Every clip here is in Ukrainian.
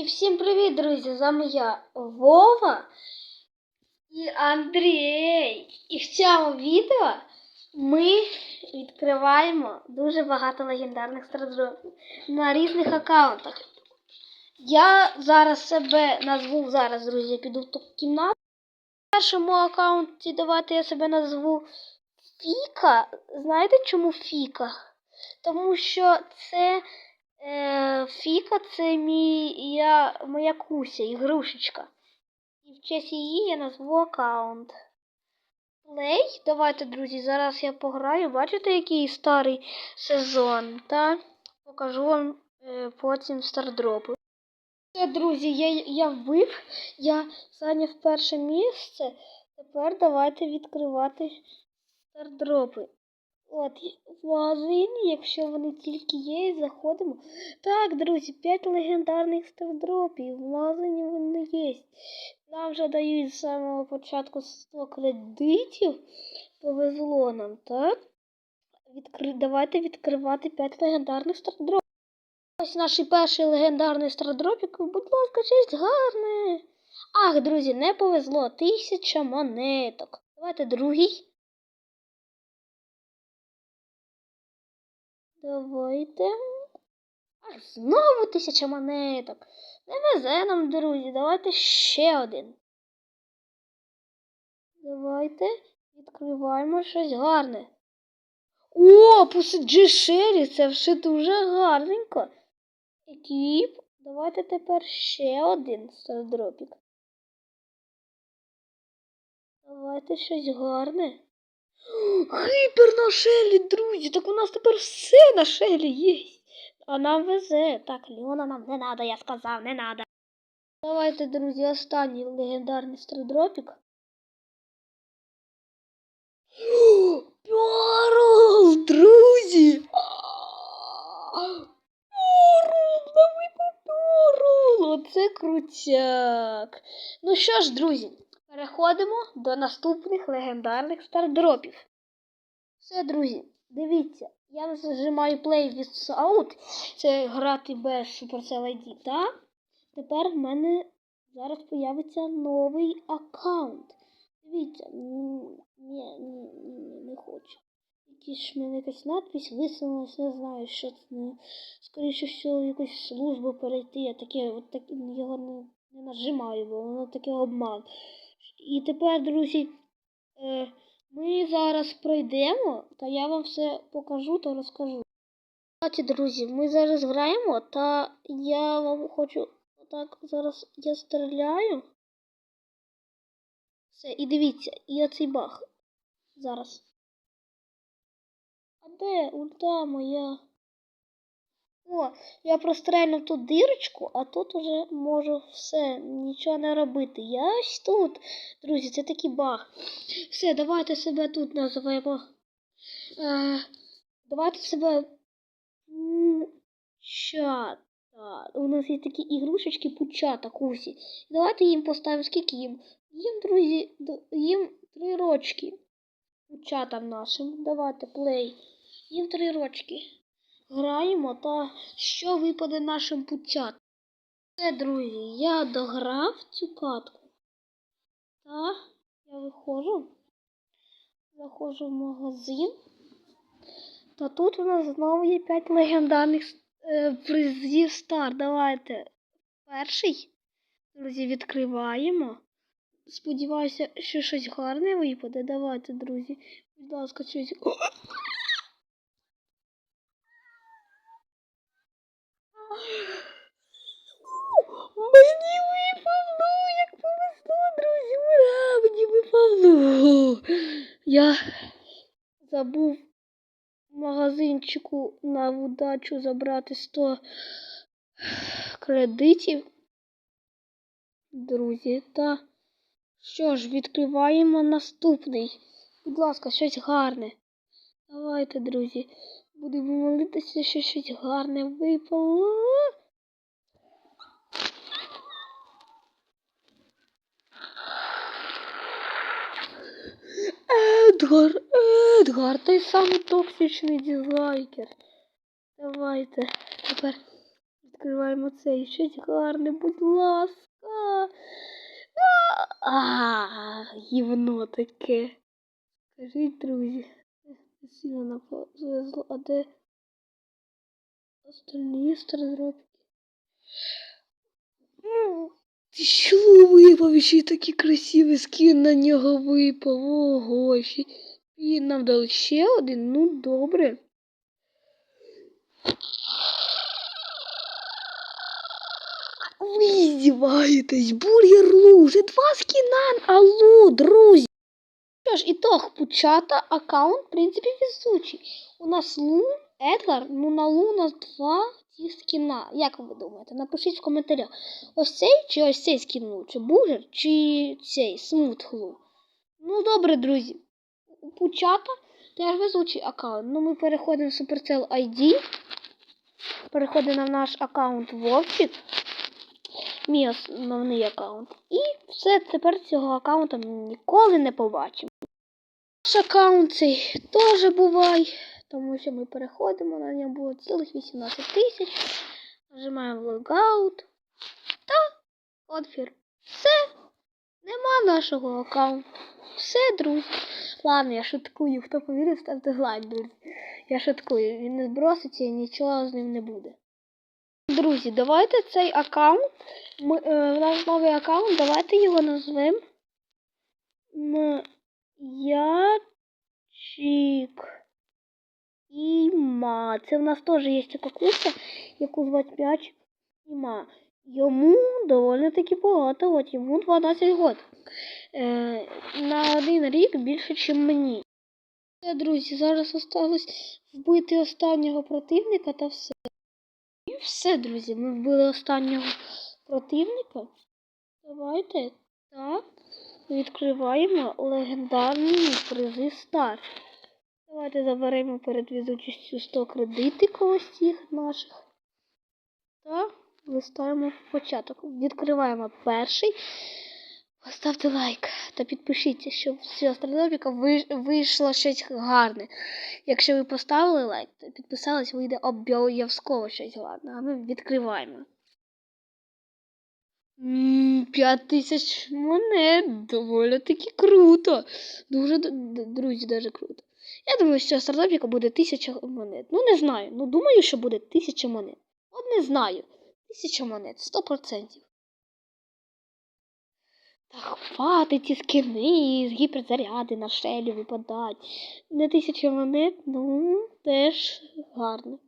І всім привіт, друзі! З вами я Вова і Андрій. І в цьому відео ми відкриваємо дуже багато легендарних страдропів на різних аккаунтах. Я зараз себе назву зараз, друзі, піду в ту кімнату. В першому аккаунті давайте я себе назву Фіка. Знаєте чому Фіка? Тому що це Е, Фіка це мій, моя куся, ігрушечка. І в честь її я назву аккаунт. Плей. Давайте, друзі, зараз я пограю. Бачите, який старий сезон? Та покажу вам е, потім стардропи. Друзі, я, я вбив, я зайняв перше місце. Тепер давайте відкривати стардропи. От, в магазині, якщо вони тільки є, заходимо. Так, друзі, 5 легендарних стардропів. В магазині вони є. Нам вже дають з самого початку 100 кредитів. Повезло нам, так? Відкри... Давайте відкривати 5 легендарних стардропів. Ось наш перший легендарний стардропік. Будь ласка, щось гарне. Ах, друзі, не повезло. Тисяча монеток. Давайте другий. Давайте. Ах, знову тисяча монеток. Не везе нам, друзі. Давайте ще один. Давайте відкриваємо щось гарне. О, посиджи Шері, це вже дуже гарненько. Екіп. Давайте тепер ще один стардропік. Давайте щось гарне. Гіпер на шелі, друзі, так у нас тепер все на шелі є. А нам везе. Так, Леона нам не надо, я сказав, не надо. Давайте, друзі, останній легендарний стардропік. Перл, друзі! Нам випав Перл! Оце крутяк. Ну що ж, друзі, переходимо до наступних легендарних стардропів. Все, друзі, дивіться, я зажимаю Play Without, це грати без Supercell ID, так? Тепер в мене зараз появиться новий аккаунт. Дивіться, ні, ні, ні, ні, не хочу. Якісь в мене якась надпись висунулась, не знаю, що це. Не. Скоріше всього, якусь службу перейти, я таке, от так, його не, не нажимаю, бо воно таке обман. І тепер, друзі, е, ми зараз пройдемо, та я вам все покажу та розкажу. Кстати, друзі, ми зараз граємо, та я вам хочу отак зараз я стріляю. Все, і дивіться, і оцей баг. Зараз. А де ульта моя? О, я прострельнув тут дирочку, а тут уже можу все, нічого не робити. Я ось тут. Друзі, це такий баг. Все, давайте себе тут називаємо. Е, давайте себе. Пучата. У нас є такі ігрушечки пучата кусі. Давайте їм поставимо скільки їм. Їм, друзі, їм три рочки. Пучатам нашим. Давайте плей. Їм три рочки. Граємо та що випаде нашим путятам. Все, друзі, я дограв цю катку. Та я виходжу. Заходжу в магазин. Та тут у нас знову є 5 легендарних е, призів стар. Давайте перший. Друзі, відкриваємо. Сподіваюся, що щось гарне випаде. Давайте, друзі. Будь ласка, щось. Мені випав, ну, як повезло, друзі, ура! Мені випав, ну. Я забув в магазинчику на удачу забрати 100 кредитів. Друзі, та що ж, відкриваємо наступний. Будь ласка, щось гарне. Давайте, друзі, будемо молитися, що щось гарне випало. Едгар, Едгар, той самий токсичний дизлайкер. Давайте. Тепер відкриваємо цей. Щось гарне, будь ласка. А, гівно таке. Скажіть, друзі. Сильно нам повезло. А де остальні стардропики? Ну, що випав? Ще такий красивий скін на нього випав. Ого, ще і нам дали ще один. Ну, добре. Ви здіваєтесь, бургер Лу, вже два скіна. Алло, друзі. Що ж, ітог пучата, аккаунт, в принципі, везучий. У нас Лу, Едгар, ну на Лу у нас два ці скіна. Як ви думаєте? Напишіть в коментарях. Ось цей чи ось цей скін лучше? Бургер чи цей смут Лу? Ну, добре, друзі. У пучата теж везучий аккаунт. Ну, ми переходимо в Supercell ID. Переходимо на наш аккаунт Вовчик. Мій основний аккаунт. І все, тепер цього аккаунта ми ніколи не побачимо. Наш аккаунт цей теж буває, тому що ми переходимо, на ньому було цілих 18 тисяч. Нажимаємо логаут та конфір. Все, нема нашого аккаунту. Все, друзі. Ладно, я шуткую. Хто повірив, ставте лайк, друзі. Я шуткую. Він не зброситься і нічого з ним не буде. Друзі, давайте цей аккаунт. Ми, е, у нас новий аккаунт, давайте його назвемо. М'ячик. Іма. Це в нас теж є така куся, яку звати м'ячик Іма. Йому доволі таки багато, от йому 12 років. Е, на один рік більше, ніж мені. Все, друзі, зараз осталось вбити останнього противника та все. І все, друзі, ми вбили останнього противника. Давайте так відкриваємо легендарні призи старт. Давайте заберемо перед візучістю 100 кредитів ось цих наших. Та листаємо в початок. Відкриваємо перший. Поставте лайк та підпишіться, щоб з цього страдовіка вийшло щось гарне. Якщо ви поставили лайк та підписались, вийде обов'язково щось гарне. А ми відкриваємо. П'ять тисяч монет. Доволі таки круто. Дуже, друзі, дуже круто. Я думаю, що стартапіка буде тисяча монет. Ну, не знаю. Ну, думаю, що буде тисяча монет. От не знаю. Тисяча монет, сто процентів. Та хватить ці скини з гіперзаряди на шелі випадають. Не тисяча монет, ну, теж гарно.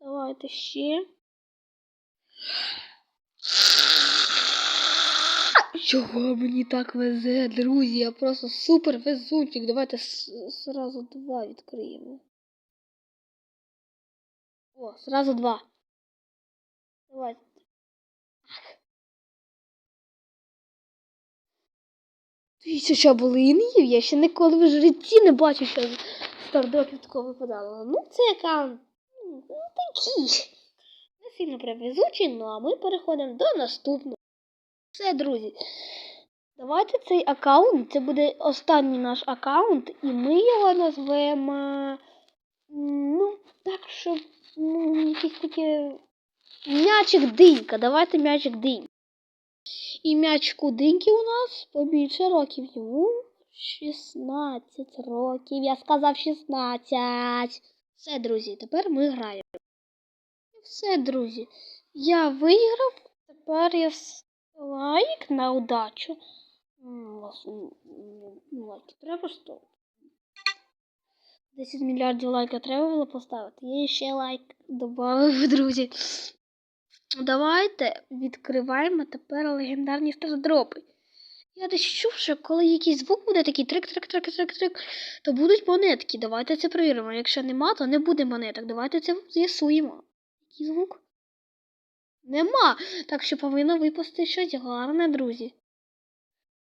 Давайте ще. Чого мені так везе, друзі? Я просто супер везунчик. Давайте сразу два відкриємо. О, сразу два. Давайте. Тисяча блинів? Я ще ніколи в житті не бачив, що з стардропів такого випадало. Ну, це аккаунт ну, такий. Не сильно прям везучий, ну а ми переходимо до наступного. Все, друзі. Давайте цей аккаунт, це буде останній наш аккаунт, і ми його назвемо. Ну, так, щоб ну, якийсь таке. М'ячик динька. Давайте м'ячик динька. І м'ячку диньки у нас побільше років. Йому 16 років. Я сказав 16. Все, друзі, тепер ми граємо. Все, друзі. Я виграв. Тепер я лайк на удачу. Лайки треба що? 10 мільярдів лайка треба було поставити. Я ще лайк додав, друзі. Давайте відкриваємо тепер легендарні стардропи. Я десь чув, що коли якийсь звук буде такий трик-трик-трик-трик-трик, то будуть монетки. Давайте це перевіримо. Якщо нема, то не буде монеток. Давайте це з'ясуємо. Який звук? Нема. Так що повинно випасти щось гарне, друзі.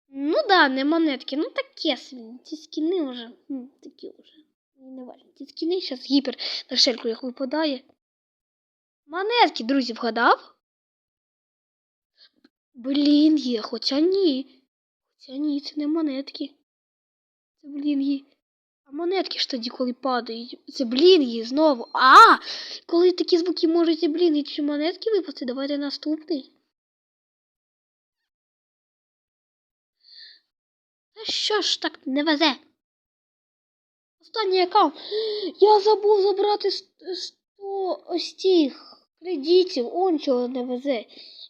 Ну да, не монетки. Ну таке свій. Ці скіни вже. М, такі вже. Не важно. Ці скіни зараз гіпер на шельку як випадає. Монетки, друзі, вгадав? Блін, є, хоча ні. Хоча ні, це не монетки. Це, блін, є. Монетки ж тоді, коли падають. Це блінги знову. А! Коли такі звуки можуть і блінги чи монетки випасти, давайте наступний. Та що ж так не везе? Останній аккаунт. Я забув забрати 100 ось тих кредитів. Он чого не везе.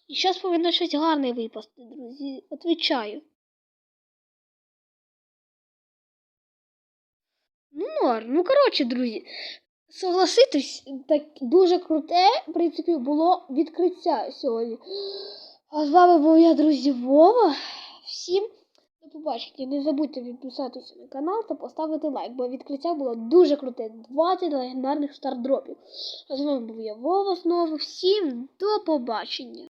І зараз повинно щось гарне випасти, друзі. Отвічаю. Норм. Ну, коротше, друзі. Согласитись, так дуже круте, в принципі, було відкриття сьогодні. А з вами був я, друзі, Вова. Всім до побачення. Не забудьте підписатися на канал та поставити лайк, бо відкриття було дуже круте. 20 легендарних стардропів. А з вами був я Вова знову. Всім до побачення.